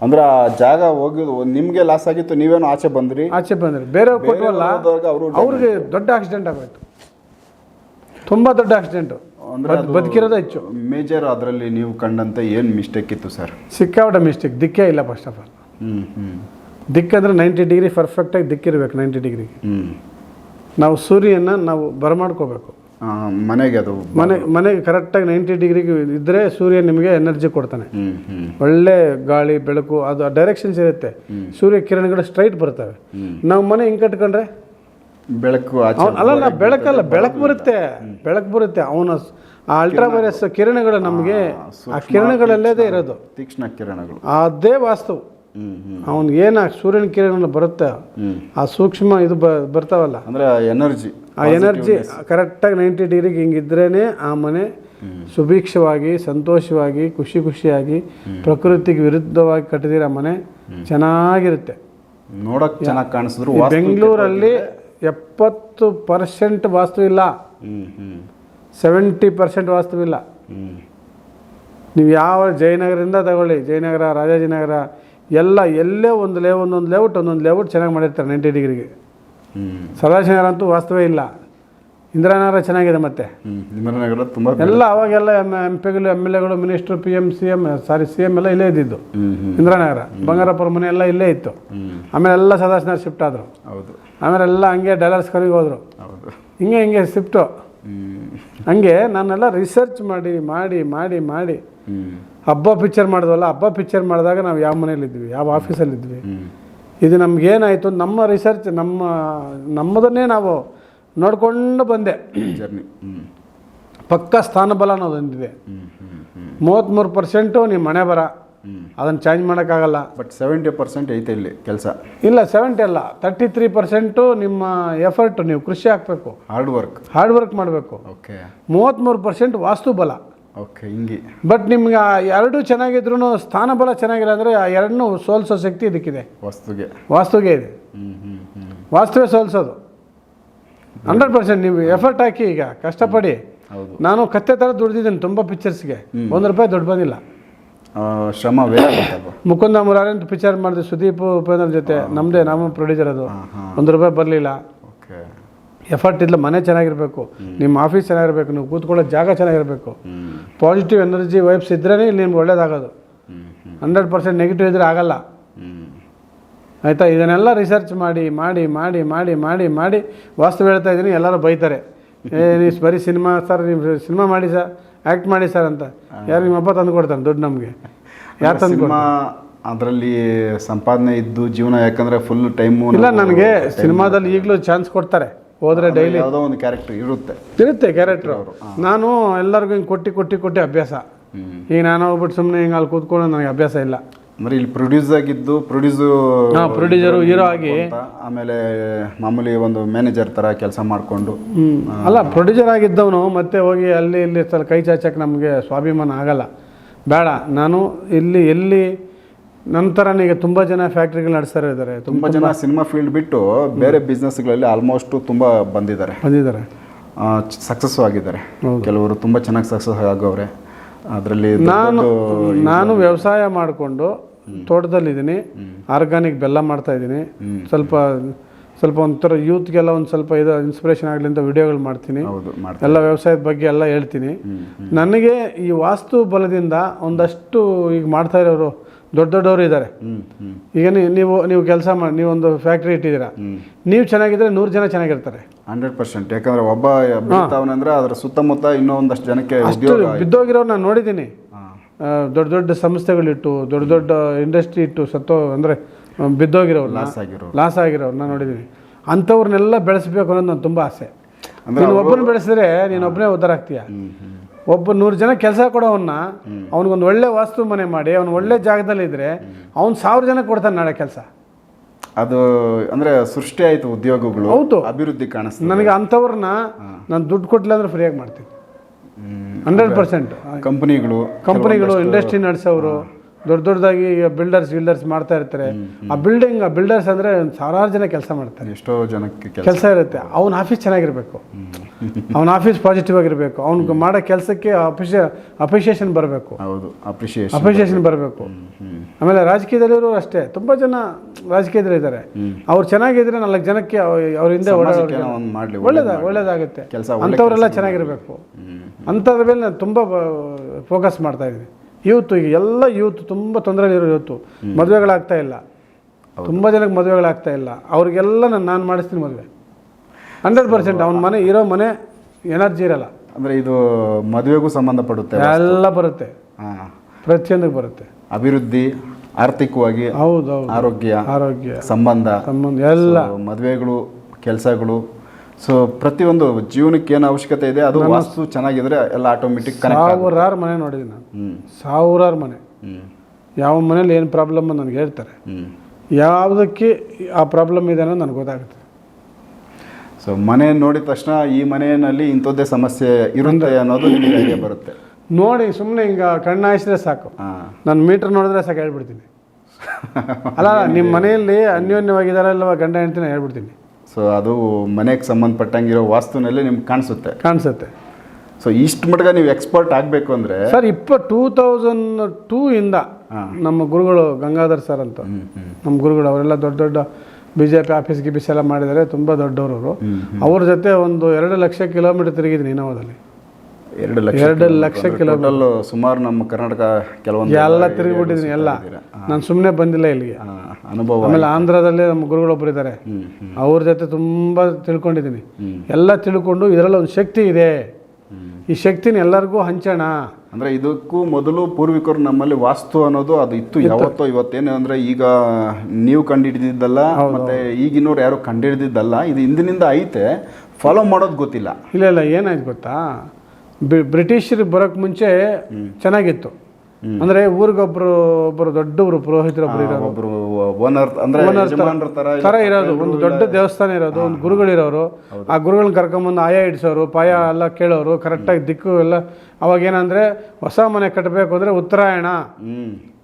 ಅಂದ್ರೆ ಆ ಜಾಗ ಹೋಗಿ ನಿಮಗೆ ಲಾಸ್ ಆಗಿತ್ತು ನೀವೇನು ಆಚೆ ಬಂದ್ರಿ? ಆಚೆ ಬಂದ್ರಿ. ಬೇರೆ ಕೊಟ್ಟವಲ್ಲ ಅವರು ಅವ್ರಿಗೆ ದೊಡ್ಡ ಆಕ್ಸಿಡೆಂಟ್ ಆಗೋಯ್ತು. ತುಂಬಾ ದೊಡ್ಡ ಆಕ್ಸಿಡೆಂಟ್ ಅಂದ್ರೆ ಬದ್- ಬದುಕಿರೋದೇ ಹೆಚ್ಚು. ಮೇಜರ್ ಅದರಲ್ಲಿ ನೀವು ಕಂಡಂತ ಏನು ಮಿಸ್ಟೇಕ್ ಇತ್ತು ಸರ್ ಸಿಕ್ಕಾಪಟ್ಟೆ ಮಿಸ್ಟೇಕ್ ದಿಕ್ಕೇ ಇಲ್ಲ ಫಸ್ಟ್ ಆಫ್ ಆಲ್ ಹ್ಞೂ ಹ್ಞೂ ದಿಕ್ಕಂದ್ರೆ ನೈಂಟಿ ಡಿಗ್ರಿ ಪರ್ಫೆಕ್ಟಾಗಿ ದಿಕ್ಕಿರ್ಬೇಕು ನೈಂಟಿ ಡಿಗ್ರಿಗೆ ಹ್ಞೂ ನಾವು ಸೂರ್ಯನ ನಾವು ಬರಮಾಡ್ಕೋಬೇಕು. ಮನೆಗೆ ಅದು ಮನೆ ಮನೆಗೆ ಕರೆಕ್ಟಾಗಿ ನೈಂಟಿ ಡಿಗ್ರಿಗೆ ಇದ್ದರೆ ಸೂರ್ಯ ನಿಮಗೆ ಎನರ್ಜಿ ಕೊಡ್ತಾನೆ. ಒಳ್ಳೆ ಗಾಳಿ ಬೆಳಕು ಅದು ಡೈರೆಕ್ಷನ್ಸ್ ಇರುತ್ತೆ. ಸೂರ್ಯ ಕಿರಣಗಳು ಸ್ಟ್ರೈಟ್ ಬರ್ತವೆ. ನಾವು ಮನೆ ಹಿಂಗೆ ಕಟ್ಕೊಂಡ್ರೆ? ಬೆಳಕು ಅಲ್ಲ ಬೆಳಕಲ್ಲ ಬೆಳಕು ಬರುತ್ತೆ. ಬೆಳಕು ಬರುತ್ತೆ. ಅವನ ಆ ಅಲ್ಟ್ರಾ ವೈರಸ್ ಕಿರಣಗಳು ನಮಗೆ ಆ ಕಿರಣಗಳಲ್ಲೇ ಇರೋದು. ತೀಕ್ಷ್ಣ ಕಿರಣಗಳು. ಅದೇ ವಾಸ್ತು ಹ್ಞೂ ಹ್ಞೂ ಅವ್ನಿಗೆ ಏನು ಸೂರ್ಯನ ಕಿರಣ ಬರುತ್ತೆ ಆ ಸೂಕ್ಷ್ಮ ಇದು ಬರ್ತಾವಲ್ಲ? ಅಂದ್ರೆ ಎನರ್ಜಿ ಆ ಎನರ್ಜಿ ಕರೆಕ್ಟಾಗಿ ನೈಂಟಿ ಡಿಗ್ರಿಗೆ ಹಿಂಗಿದ್ರೇನೆ ಆ ಮನೆ ಸುಭೀಕ್ಷವಾಗಿ ಸಂತೋಷವಾಗಿ ಖುಷಿ ಖುಷಿಯಾಗಿ ಪ್ರಕೃತಿಗೆ ವಿರುದ್ಧವಾಗಿ ಕಟ್ಟಿದಿರ ಮನೆ ಚೆನ್ನಾಗಿರುತ್ತೆ. ನೋಡಕ್ ಚೆನ್ನಾಗಿ ಕಾಣಿಸಿದ್ರು ಬೆಂಗಳೂರಲ್ಲಿ ಎಪ್ಪತ್ತು ಪರ್ಸೆಂಟ್ ವಾಸ್ತು ಇಲ್ಲ. ಸೆವೆಂಟಿ ಪರ್ಸೆಂಟ್ ವಾಸ್ತು ಇಲ್ಲ. ನೀವು ಯಾವ ಜಯನಗರದಿಂದ ತಗೊಳ್ಳಿ ಜಯನಗರ ರಾಜಾಜಿನಗರ ಎಲ್ಲ ಎಲ್ಲೇ ಒಂದು ಲೇ ಒಂದೊಂದು ಲೇಔಟ್ ಒಂದೊಂದು ಲೇಔಟ್ ಚೆನ್ನಾಗಿ ಮಾಡಿರ್ತಾರೆ ನೈಂಟಿ ಡಿಗ್ರಿಗೆ ಸದಾಶಿವನಗರ ಅಂತೂ ವಾಸ್ತವೇ ಇಲ್ಲ. ಇಂದಿರಾನಗರ ಚೆನ್ನಾಗಿದೆ ಮತ್ತೆ. ಇಂದಿರಾನಗರ ತುಂಬಾ ಎಲ್ಲ ಅವಾಗೆಲ್ಲ ಎಂ ಎಂ ಪಿಗಳು ಎಂ ಎಲ್ ಎಗಳು minister P M C M sorry C M ಎಲ್ಲ ಇಲ್ಲೇ ಇದ್ದಿದ್ದು. ಇಂದಿರಾನಗರ ಬಂಗಾರಪುರ ಮನೆ ಎಲ್ಲ ಇಲ್ಲೇ ಇತ್ತು. ಆಮೇಲೆ ಎಲ್ಲ ಸದಾಶಿವನಗರ ಶಿಫ್ಟ್ ಆದರು. ಹೌದು. ಆಮೇಲೆ ಎಲ್ಲ ಹಂಗೆ ಡಾಲರ್ಸ್ ಕರಿಗೆ ಹೋದರು. ಹೌದು. ಹಿಂಗೆ ಹಿಂಗೆ ಶಿಫ್ಟು ಹಂಗೆ ನಾನೆಲ್ಲ ರಿಸರ್ಚ್ ಮಾಡಿ ಮಾಡಿ ಮಾಡಿ ಮಾಡಿ. ಹಬ್ಬ ಪಿಕ್ಚರ್ ಮಾಡಿದ್ವಲ್ಲ ಹಬ್ಬ ಪಿಕ್ಚರ್ ಮಾಡಿದಾಗ ನಾವು ಯಾವ ಮನೇಲಿದ್ವಿ ಯಾವ ಆಫೀಸಲ್ಲಿದ್ವಿ ಇದು ನಮಗೇನಾಯಿತು ನಮ್ಮ ರಿಸರ್ಚ್ ನಮ್ಮ ನಮ್ಮದನ್ನೇ ನಾವು ನೋಡಿಕೊಂಡು ಬಂದೆ. ಜರ್ನಿ ಪಕ್ಕ ಸ್ಥಾನಬಲ ಅನ್ನೋದು ಹೊಂದಿದೆ ಹ್ಮ್ ಹ್ಮ್ ಹ್ಮ್. ಮೂವತ್ತ್ಮೂರು ಪರ್ಸೆಂಟು ನಿಮ್ಮ ಮನೆ ಬರ. ಅದನ್ನು ಚೇಂಜ್ ಮಾಡೋಕ್ಕಾಗಲ್ಲ. ಬಟ್ ಸೆವೆಂಟಿ ಪರ್ಸೆಂಟ್ ಐತೆ ಇಲ್ಲಿ ಕೆಲಸ. ಇಲ್ಲ ಸೆವೆಂಟಿ ಅಲ್ಲ. ತರ್ಟಿ ತ್ರೀ ಪರ್ಸೆಂಟು ನಿಮ್ಮ ಎಫರ್ಟ್ ನೀವು ಕೃಷಿ ಹಾಕಬೇಕು. ಹಾರ್ಡ್ ವರ್ಕ್ ಹಾರ್ಡ್ ವರ್ಕ್ ಮಾಡಬೇಕು. ಓಕೆ ಮೂವತ್ತ್ಮೂರು ಪರ್ಸೆಂಟ್ ವಾಸ್ತು ಬಲ. ಓಕೆ ಹಿಂಗೆ. ಬಟ್ ನಿಮ್ಗೆ ಆ ಎರಡು ಚೆನ್ನಾಗಿದ್ರು ಸ್ಥಾನ ಬಲ ಚೆನ್ನಾಗಿಲ್ಲ ಅಂದರೆ ಆ ಎರಡನ್ನೂ ಸೋಲ್ಸೋ ಶಕ್ತಿ ಇದಕ್ಕಿದೆ. ವಸ್ತುಗೆ. ವಾಸ್ತುಗೆ ಇದೆ. ವಾಸ್ತುವೆ ಸೋಲ್ಸೋದು. ಹಂಡ್ರೆಡ್ ಪರ್ಸೆಂಟ್ ನೀವು ಎಫರ್ಟ್ ಹಾಕಿ ಈಗ ಕಷ್ಟಪಡಿ. ಹೌದು. ನಾನು ಕತ್ತೆ ಥರ ದುಡ್ದಿದ್ದೀನಿ ತುಂಬ ಪಿಕ್ಚರ್ಸ್ಗೆ ಒಂದು ರೂಪಾಯಿ ದುಡ್ಡು ಬಂದಿಲ್ಲ. ಶ್ರಮ ಮುಕುಂದ ಮುರಾರಿ ಅಂತ ಪಿಕ್ಚರ್ ಮಾಡಿದೆ ಸುದೀಪ್ ಉಪೇಂದ್ರ ಜೊತೆ. ನಮ್ಮದೇ ನಮ್ಮ ಪ್ರೊಡ್ಯೂಸರ್ ಅದು. ಒಂದು ರೂಪಾಯಿ ಬರಲಿಲ್ಲ. ಓಕೆ ಎಫರ್ಟ್ ಇಲ್ಲ ಮನೆ ಚೆನ್ನಾಗಿರಬೇಕು. ನಿಮ್ಮ ಆಫೀಸ್ ಚೆನ್ನಾಗಿರಬೇಕು ನೀವು ಕೂತ್ಕೊಳ್ಳೋ ಜಾಗ ಚೆನ್ನಾಗಿರಬೇಕು. ಪಾಸಿಟಿವ್ ಎನರ್ಜಿ ವೈಬ್ಸ್ ಇದ್ರೇ ಇಲ್ಲಿ ನಿಮ್ಗೆ ಒಳ್ಳೇದಾಗೋದು. ಹಂಡ್ರೆಡ್ ಪರ್ಸೆಂಟ್ ನೆಗೆಟಿವ್ ಇದ್ರೆ ಆಗಲ್ಲ. ಆಯಿತಾ? ಇದನ್ನೆಲ್ಲ ರಿಸರ್ಚ್ ಮಾಡಿ ಮಾಡಿ ಮಾಡಿ ಮಾಡಿ ಮಾಡಿ ಮಾಡಿ ವಾಸ್ತವ ಹೇಳ್ತಾ ಇದ್ದೀನಿ ಎಲ್ಲರೂ ಬೈತಾರೆ. ಏ ನೀವು ಬರೀ ಸಿನಿಮಾ ಸರ್ ನೀವು ಸಿನಿಮಾ ಮಾಡಿ ಸರ್ ಆ್ಯಕ್ಟ್ ಮಾಡಿ ಸರ್ ಅಂತ. ಯಾರು ನಿಮ್ಮ ಅಪ್ಪ ತಂದು ಕೊಡ್ತಾನೆ ದುಡ್ಡು ನಮಗೆ. ಯಾರು ತಂದು ಸಿನಿಮಾ ಅದರಲ್ಲಿ ಸಂಪಾದನೆ ಇದ್ದು ಜೀವನ ಯಾಕಂದರೆ ಫುಲ್ ಟೈಮು ಇಲ್ಲ ನನಗೆ ಸಿನಿಮಾದಲ್ಲಿ ಈಗಲೂ ಚಾನ್ಸ್ ಕೊಡ್ತಾರೆ. ಹೋದ್ರೆ ಡೈಲಿ ಯಾವುದೋ ಒಂದು ಕ್ಯಾರೆಕ್ಟರ್ ಇರುತ್ತೆ. ಇರುತ್ತೆ ಅವರು ನಾನು ಎಲ್ಲರಿಗೂ ಹಿಂಗೆ ಕೊಟ್ಟು ಕೊಟ್ಟು ಕೊಟ್ಟು ಅಭ್ಯಾಸ. ಈಗ ನಾನು ಹೋಗ್ಬಿಟ್ಟು ಸುಮ್ಮನೆ ಹಿಂಗೆ ಅಲ್ಲಿ ಕೂತ್ಕೊಂಡು ನನಗೆ ಅಭ್ಯಾಸ ಇಲ್ಲ. ಅಂದ್ರೆ ಇಲ್ಲಿ ಪ್ರೊಡ್ಯೂಸ್ ಆಗಿದ್ದು ಪ್ರೊಡ್ಯೂಸು ಹಾಂ ಪ್ರೊಡ್ಯೂಸರು ಹೀರೋ ಆಗಿ ಆಮೇಲೆ ಮಾಮೂಲಿ ಒಂದು ಮ್ಯಾನೇಜರ್ ತರ ಕೆಲಸ ಮಾಡಿಕೊಂಡು. ಅಲ್ಲ ಪ್ರೊಡ್ಯೂಸರ್ ಆಗಿದ್ದವನು ಮತ್ತೆ ಹೋಗಿ ಅಲ್ಲಿ ಇಲ್ಲಿ ಸ್ವಲ್ಪ ಕೈ ಚಾಚಕ್ಕೆ ನಮಗೆ ಸ್ವಾಭಿಮಾನ ಆಗಲ್ಲ. ಬೇಡ ನಾನು ಇಲ್ಲಿ ಎಲ್ಲಿ ನಂತರ ಈಗ ತುಂಬ ಜನ ಫ್ಯಾಕ್ಟ್ರಿಗಳು ನಡೆಸ್ತಾ ಇದ್ದಾರೆ. ತುಂಬ ಜನ ಸಿನಿಮಾ ಫೀಲ್ಡ್ ಬಿಟ್ಟು ಬೇರೆ ಬಿಸ್ನೆಸ್ಗಳಲ್ಲಿ ಆಲ್ಮೋಸ್ಟ್ ತುಂಬಾ ಬಂದಿದ್ದಾರೆ. ಬಂದಿದ್ದಾರೆ. ಸಕ್ಸಸ್ ಆಗಿದ್ದಾರೆ. ಕೆಲವರು ತುಂಬಾ ಚೆನ್ನಾಗಿ ಸಕ್ಸಸ್ ಆಗೋವ್ರೆ. ಅದರಲ್ಲಿ ನಾನು ನಾನು ವ್ಯವಸಾಯ ಮಾಡಿಕೊಂಡು ತೋಟದಲ್ಲಿದ್ದೀನಿ. ಆರ್ಗಾನಿಕ್ ಬೆಲ್ಲ ಮಾಡ್ತಾ ಇದ್ದೀನಿ. ಸ್ವಲ್ಪ ಸ್ವಲ್ಪ ಒಂಥರ ಯೂತ್ಗೆಲ್ಲ ಒಂದು ಸ್ವಲ್ಪ ಇದು ಇನ್ಸ್ಪಿರೇಷನ್ ಆಗಲಿ ಅಂತ ವಿಡಿಯೋಗಳು ಮಾಡ್ತೀನಿ. ಎಲ್ಲ ವ್ಯವಸಾಯದ ಬಗ್ಗೆ ಎಲ್ಲ ಹೇಳ್ತೀನಿ. ನನಗೆ ಈ ವಾಸ್ತು ಬಲದಿಂದ ಒಂದಷ್ಟು ಈಗ ಮಾಡ್ತಾ ಇರೋರು ದೊಡ್ಡ ದೊಡ್ಡವರು ಇದ್ದಾರೆ. ಈಗ ನೀವು ನೀವು ಕೆಲಸ ಮಾಡಿ ನೀವೊಂದು ಫ್ಯಾಕ್ಟ್ರಿ ಇಟ್ಟಿದ್ದೀರಾ. ನೀವು ಚೆನ್ನಾಗಿದ್ರೆ ನೂರು ಜನ ಚೆನ್ನಾಗಿರ್ತಾರೆ. Hundred percent. ಯಾಕಂದ್ರೆ ಒಬ್ಬ ಅಂದ್ರೆ ಅದರ ಸುತ್ತಮುತ್ತ ಇನ್ನೂ ಒಂದಷ್ಟು ಜನಕ್ಕೆ ಬಿದ್ದೋಗಿರೋರು ನಾನು ನೋಡಿದ್ದೀನಿ. ದೊಡ್ಡ ದೊಡ್ಡ ಸಂಸ್ಥೆಗಳಿಟ್ಟು ದೊಡ್ಡ ದೊಡ್ಡ ಇಂಡಸ್ಟ್ರಿ ಇಟ್ಟು ಸತ್ತೋ ಅಂದರೆ ಬಿದ್ದೋಗಿರೋ ಲಾಸ್ ಆಗಿರೋ ಲಾಸ್ ಆಗಿರೋರು ನಾನು ನೋಡಿದ್ದೀನಿ. ಅಂಥವ್ರನ್ನೆಲ್ಲ ಬೆಳೆಸಬೇಕು ಅನ್ನೋದು ನಾನು ತುಂಬ ಆಸೆ. ಅಂದ್ರೆ ನೀನು ಒಬ್ಬನ ಬೆಳೆಸಿದ್ರೆ ನೀನು ಒಬ್ಬನೇ ಉದ್ದಾರ ಆಗ್ತೀಯ? ಒಬ್ಬ ನೂರು ಜನ ಕೆಲಸ ಕೊಡೋವನ್ನ ಅವ್ನಿಗೊಂದು ಒಳ್ಳೆ ವಾಸ್ತು ಮನೆ ಮಾಡಿ ಅವ್ನು ಒಳ್ಳೆ ಜಾಗದಲ್ಲಿ ಇದ್ರೆ ಅವ್ನು ಸಾವಿರ ಜನ ಕೊಡ್ತಾನೆ ನಾಳೆ ಕೆಲಸ. ಅದು ಅಂದ್ರೆ ಸೃಷ್ಟಿ ಆಯ್ತು ಉದ್ಯೋಗಗಳು ಹೌದು. ಅಭಿವೃದ್ಧಿ ಕಾಣಿಸ್ತದೆ. ನನಗೆ ಅಂಥವ್ರನ್ನ ನಾನು ದುಡ್ಡು ಕೊಟ್ಟಿಲ್ಲ ಅಂದ್ರೆ ಫ್ರೀಯಾಗಿ ಮಾಡ್ತೀನಿ. Hundred percent. ಕಂಪನಿಗಳು ಕಂಪನಿಗಳು ಇಂಡಸ್ಟ್ರಿ ನಡೆಸೋರು ದೊಡ್ಡ ದೊಡ್ಡದಾಗಿ ಬಿಲ್ಡರ್ಸ್ ಗಿಲ್ಡರ್ಸ್ ಮಾಡ್ತಾ ಇರ್ತಾರೆ. ಆ ಬಿಲ್ಡಿಂಗ್ ಆ ಬಿಲ್ಡರ್ಸ್ ಅಂದರೆ ಸಾವಿರಾರು ಜನ ಕೆಲಸ ಮಾಡ್ತಾರೆ. ಎಷ್ಟೋ ಜನಕ್ಕೆ ಕೆಲಸ. ಇರುತ್ತೆ. ಅವನ ಆಫೀಸ್ ಚೆನ್ನಾಗಿರಬೇಕು. ಅವನ ಆಫೀಸ್ ಪಾಸಿಟಿವ್ ಆಗಿರಬೇಕು. ಅವ್ನಿಗೆ ಮಾಡೋ ಕೆಲಸಕ್ಕೆ ಅಪ್ರಿಷಿಯ ಅಪ್ರಿಷಿಯೇಷನ್ ಬರಬೇಕು. ಹೌದು ಅಪ್ರಿಷಿಯೇಷನ್ ಅಪ್ರಿಷಿಯೇಷನ್ ಬರಬೇಕು. ಆಮೇಲೆ ರಾಜಕೀಯದಲ್ಲಿರು ಅಷ್ಟೇ. ತುಂಬ ಜನ ರಾಜಕೀಯದಲ್ಲಿ ಇದ್ದಾರೆ ಅವ್ರು ಚೆನ್ನಾಗಿದ್ರೆ ನಾಲ್ಕು ಜನಕ್ಕೆ ಅವ್ರ- ಹಿಂದೆ ಓಡಾಡೋರಿಗೆ ಒಂದು ಒಳ್ಳೇದ ಒಳ್ಳೇದಾಗುತ್ತೆ. ಅಂಥವ್ರೆಲ್ಲ ಅಂಥವರೆಲ್ಲ ಚೆನ್ನಾಗಿರಬೇಕು. ಅಂಥದ್ರ ಮೇಲೆ ನಾನು ತುಂಬ ಫೋಕಸ್ ಮಾಡ್ತಾ ಇದ್ದೀನಿ. ಯೂತ್ ಈಗ ಎಲ್ಲ ಯೂತ್ ತುಂಬ ತೊಂದರೆಲಿರೋ ಯೂತು ಮದುವೆಗಳಾಗ್ತಾ ಇಲ್ಲ. ತುಂಬ ಜನಕ್ಕೆ ಮದುವೆಗಳಾಗ್ತಾ ಇಲ್ಲ. ಅವ್ರಿಗೆಲ್ಲ ನಾನು ನಾನು ಮಾಡಿಸ್ತೀನಿ ಮದುವೆ. ಹಂಡ್ರೆಡ್ ಪರ್ಸೆಂಟ್ ಅವ್ನ ಮನೆ ಇರೋ ಮನೆ ಎನರ್ಜಿ ಇರಲ್ಲ. ಅಂದರೆ ಇದು ಮದುವೆಗೂ ಸಂಬಂಧಪಡುತ್ತೆ ಎಲ್ಲ ಬರುತ್ತೆ. ಪ್ರತಿಯೊಂದಕ್ಕೆ ಬರುತ್ತೆ. ಅಭಿವೃದ್ಧಿ ಆರ್ಥಿಕವಾಗಿ ಹೌದು ಆರೋಗ್ಯ ಆರೋಗ್ಯ. ಸಂಬಂಧ. ಸಂಬಂಧ ಎಲ್ಲ. ಮದುವೆಗಳು ಕೆಲಸಗಳು ಸೊ ಪ್ರತಿಯೊಂದು ಜೀವನಕ್ಕೆ ಏನು ಅವಶ್ಯಕತೆ ಇದೆ ಅದು ವಾಸ್ತು ಚೆನ್ನಾಗಿದ್ರೆ ಎಲ್ಲ ಆಟೋಮೆಟಿಕ್ ಕನೆಕ್ಟ್ ಸಾವಿರಾರು ಮನೆ ನೋಡಿದ್ದೀನಿ ನಾನು. ಸಾವಿರಾರು ಮನೆ. ಯಾವ ಮನೇಲಿ ಏನು ಪ್ರಾಬ್ಲಮ್ ನನಗೆ ಹೇಳ್ತಾರೆ. ಯಾವುದಕ್ಕೆ ಆ ಪ್ರಾಬ್ಲಮ್ ಇದೆ ಅನ್ನೋದು ನನಗೆ ಗೊತ್ತಾಗುತ್ತೆ. ಸೊ ಮನೆ ನೋಡಿದ ತಕ್ಷಣ ಈ ಮನೆಯಲ್ಲಿ ಇಂಥದ್ದೇ ಸಮಸ್ಯೆ ಇರುತ್ತೆ ಅನ್ನೋದು ನಿಮಗೆ ಬರುತ್ತೆ. ನೋಡಿ ಸುಮ್ಮನೆ ಹಿಂಗೆ ಕಣ್ಣಾಯಿಸಿದ್ರೆ ಸಾಕು. ನಾನು ಮೀಟರ್ ನೋಡಿದ್ರೆ ಸಾಕು ಹೇಳ್ಬಿಡ್ತೀನಿ. ಅಲ್ಲ ನಿಮ್ಮ ಮನೆಯಲ್ಲಿ ಅನ್ಯೋನ್ಯವಾಗಿದ್ದಾರೆ ಅಲ್ವ ಗಂಡ ಹೆಂಡ್ತಿನ ಹೇಳ್ಬಿಡ್ತೀನಿ. ಸೊ ಅದು ಮನೆಗೆ ಸಂಬಂಧಪಟ್ಟಂಗಿರೋ ವಾಸ್ತುನಲ್ಲಿ ನಿಮ್ಗೆ ಕಾಣಿಸುತ್ತೆ. ಕಾಣಿಸುತ್ತೆ. ಸೊ ಇಷ್ಟು ಮಟ್ಟಿಗೆ ನೀವು ಎಕ್ಸ್ಪರ್ಟ್ ಆಗಬೇಕು ಅಂದರೆ ಸರ್ ಇಪ್ಪ ಟೂ ತೌಸಂಡ್ ಟೂ ಇಂದ ನಮ್ಮ ಗುರುಗಳು ಗಂಗಾಧರ್ ಸರ್ ಅಂತ. ನಮ್ಮ ಗುರುಗಳು ಅವರೆಲ್ಲ ದೊಡ್ಡ ದೊಡ್ಡ ಬಿ ಜೆ ಪಿ ಆಫೀಸ್ ಗಿಫೀಸ್ ಎಲ್ಲ ಮಾಡಿದ್ದಾರೆ ತುಂಬ ದೊಡ್ಡವರು ಅವರು ಅವ್ರ ಜೊತೆ ಒಂದು ಎರಡು ಲಕ್ಷ ಕಿಲೋಮೀಟರ್ ತಿರುಗಿದ್ದೀನಿ ಇನೋವಾದಲ್ಲಿ. ಎರಡು ಲಕ್ಷ ಎರಡು ಲಕ್ಷ ಕಿಲೋಮೀಟರ್. ಸುಮಾರು ನಮ್ಮ ಕರ್ನಾಟಕ ಕೆಲವೊಂದು ಎಲ್ಲ ತಿರುಗಿಬಿಟ್ಟಿದ್ದೀನಿ ಎಲ್ಲ. ನಾನು ಸುಮ್ಮನೆ ಬಂದಿಲ್ಲ ಇಲ್ಲಿಗೆ. ಅನುಭವ ಆಮೇಲೆ ಆಂಧ್ರದಲ್ಲೇ ನಮ್ಮ ಗುರುಗಳೊಬ್ಬರು ಇದ್ದಾರೆ. ಅವ್ರ ಜೊತೆ ತುಂಬ ತಿಳ್ಕೊಂಡಿದ್ದೀನಿ. ಎಲ್ಲ ತಿಳ್ಕೊಂಡು ಇದರಲ್ಲಿ ಒಂದು ಶಕ್ತಿ ಇದೆ. ಈ ಶಕ್ತಿನ ಎಲ್ಲರಿಗೂ ಹಂಚೋಣ. ಅಂದ್ರೆ ಇದಕ್ಕೂ ಮೊದಲು ಪೂರ್ವಿಕರು ನಮ್ಮಲ್ಲಿ ವಾಸ್ತು ಅನ್ನೋದು ಅದು ಇತ್ತು ಯಾವತ್ತೋ ಇವತ್ತೇನು ಅಂದ್ರೆ ಈಗ ನೀವು ಕಂಡುಹಿಡಿದಿದ್ದಲ್ಲ ಮತ್ತೆ ಈಗಿನವ್ರು ಯಾರು ಕಂಡುಹಿಡಿದಿದ್ದಲ್ಲ ಇದು ಹಿಂದಿನಿಂದ ಐತೆ. ಫಾಲೋ ಮಾಡೋದು ಗೊತ್ತಿಲ್ಲ. ಇಲ್ಲ ಇಲ್ಲ ಏನಾಯ್ತು ಗೊತ್ತಾ? ಬ್ರಿಟಿಷರು ಬರೋಕ್ಕೆ ಮುಂಚೆ ಚೆನ್ನಾಗಿತ್ತು. ಅಂದ್ರೆ ಊರಿಗೊಬ್ರು ಒಬ್ಬರು ದೊಡ್ಡವರು ಪುರೋಹಿತರೊಬ್ಬರು ಇರೋರು. ಒಬ್ರು ಓನರ್ ಅಂದ್ರೆ ಯಜಮಾನ್ರ ತರ ಇರೋದು. ಒಂದು ದೊಡ್ಡ ದೇವಸ್ಥಾನ ಇರೋದು ಒಂದು ಗುರುಗಳಿರೋರು ಆ ಗುರುಗಳನ್ನ ಕರ್ಕೊಂಬಂದು ಆಯ ಇಡಿಸೋರು ಪಾಯ ಎಲ್ಲ ಕೇಳೋರು ಕರೆಕ್ಟಾಗಿ ದಿಕ್ಕು ಎಲ್ಲ. ಅವಾಗ ಏನಂದ್ರೆ ಹೊಸ ಮನೆ ಕಟ್ಟಬೇಕು ಅಂದ್ರೆ ಉತ್ತರಾಯಣ.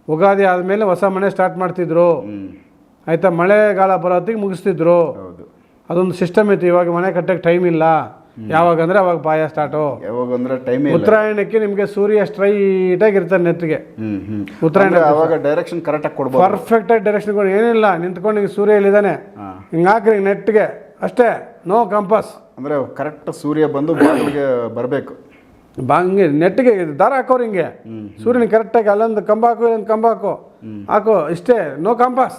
ಉಗಾದಿ ಆದಮೇಲೆ ಹೊಸ ಮನೆ ಸ್ಟಾರ್ಟ್ ಮಾಡ್ತಿದ್ರು. ಆಯ್ತಾ? ಮಳೆಗಾಲ ಬರೋತ್ತಿಗೆ ಮುಗಿಸ್ತಿದ್ರು. ಅದೊಂದು ಸಿಸ್ಟಮ್ ಇತ್ತು. ಇವಾಗ ಮನೆ ಕಟ್ಟಕ್ಕೆ ಟೈಮ್ ಇಲ್ಲ. ಯಾವಾಗ ಅಂದರೆ ಅವಾಗ ಪಾಯ ಸ್ಟಾರ್ಟು ಯಾವಾಗ ಅಂದ್ರೆ ಟೈಮ್ ಉತ್ತರಾಯಣಕ್ಕೆ ನಿಮಗೆ ಸೂರ್ಯ ಸ್ಟ್ರೈಟಾಗಿ ಇರ್ತಾನೆ ನೆತ್ತಿಗೆ ಹ್ಮ್ ಹ್ಮ್. ಉತ್ತರಾಯಣ ಅವಾಗ ಡೈರೆಕ್ಷನ್ ಕರೆಕ್ಟಾಗಿ ಕೊಡ್ಬೋದು. ಪರ್ಫೆಕ್ಟಾಗಿ ಡೈರೆಕ್ಷನ್ ಏನಿಲ್ಲ ನಿಂತ್ಕೊಂಡು ಹಿಂಗೆ ಸೂರ್ಯ ಇಲ್ಲಿದ್ದಾನೆ. ಹಿಂಗೆ ಹಾಕ್ರಿ ನೆಟ್ಗೆ ಅಷ್ಟೇ ನೋ ಕಂಪಾಸ್ ಅಂದ್ರೆ ಕರೆಕ್ಟ್ ಸೂರ್ಯ ಬಂದು ಬಾಗಿಲಿಗೆ ಬರಬೇಕು. ಬಾಂಗ್ ಹಿಂಗೆ ನೆಟ್ಗೆ ದಾರ ಹಾಕೋರು ಹಿಂಗೆ. ಸೂರ್ಯನ ಕರೆಕ್ಟಾಗಿ ಅಲ್ಲೊಂದು ಕಂಬ ಹಾಕು ಇಲ್ಲೊಂದು ಕಂಬ ಹಾಕು. ಹಾಕು ಇಷ್ಟೇ ನೋ ಕಂಪಾಸ್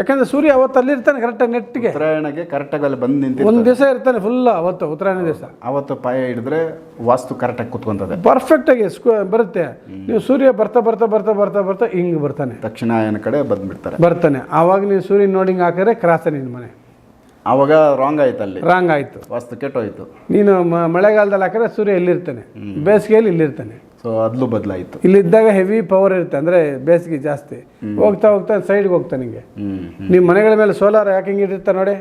ಯಾಕಂದ್ರೆ ಸೂರ್ಯ ಅವತ್ತು ಅಲ್ಲಿರ್ತಾನೆ ಕರೆಕ್ಟಾಗಿ ನೆಟ್ಟಿಗೆ. ಉತ್ತರಾಯಣಗೆ ಕರೆಕ್ಟಾಗಿ ಅಲ್ಲಿ ಬಂದು ನಿಂತು ಒಂದು ದಿವಸ ಇರ್ತಾನೆ ಫುಲ್ ಅವತ್ತು ಉತ್ತರಾಯಣ ದಿವಸ. ಅವತ್ತು ಪಾಯ ಹಿಡಿದ್ರೆ ವಾಸ್ತು ಕರೆಕ್ಟಾಗಿ ಕುತ್ಕೊಂತದೆ. ಪರ್ಫೆಕ್ಟಾಗಿ ಆಗಿ ಬರುತ್ತೆ. ನೀವು ಸೂರ್ಯ ಬರ್ತಾ ಬರ್ತಾ ಬರ್ತಾ ಬರ್ತಾ ಬರ್ತಾ ಹಿಂಗೆ ಬರ್ತಾನೆ. ದಕ್ಷಿಣಾಯನ ಕಡೆ ಬಂದ್ಬಿಡ್ತಾರೆ. ಬರ್ತಾನೆ. ಆವಾಗ ನೀವು ಸೂರ್ಯನ ನೋಡಿ ಹಿಂಗೆ ಹಾಕಿದ್ರೆ ಕ್ರಾಸ ನಿನ್ನ ಮನೆ. ಆವಾಗ ರಾಂಗ್ ಆಯ್ತು ಅಲ್ಲಿ. ರಾಂಗ್ ಆಯ್ತು. ವಾಸ್ತು ಕೆಟ್ಟೋಯ್ತು. ನೀನು ಮ- ಮಳೆಗಾಲದಲ್ಲಿ ಹಾಕಿದ್ರೆ ಸೂರ್ಯ ಇಲ್ಲಿರ್ತಾನೆ ಬೇಸಿಗೆಯಲ್ಲಿ ಇಲ್ಲಿರ್ತಾನೆ. ಸೊ ಅದ್ಲು ಬದಲಾಯಿತು. ಇಲ್ಲಿದ್ದಾಗ ಹೆವಿ ಪವರ್ ಇರುತ್ತೆ ಅಂದ್ರೆ ಬೇಸಿಗೆ ಜಾಸ್ತಿ. ಹೋಗ್ತಾ ಹೋಗ್ತಾ ಸೈಡ್ಗೆ ಹೋಗ್ತಾನೆ ಹಿಂಗೆ ನಿಮ್ ನಿಮ್ಮ ಮನೆಗಳ ಮೇಲೆ ಸೋಲಾರ್ ಯಾಕೆ ಹಿಂಗೆ ಇಟ್ಟಿರ್ತಾರೆ ನೋಡಿ?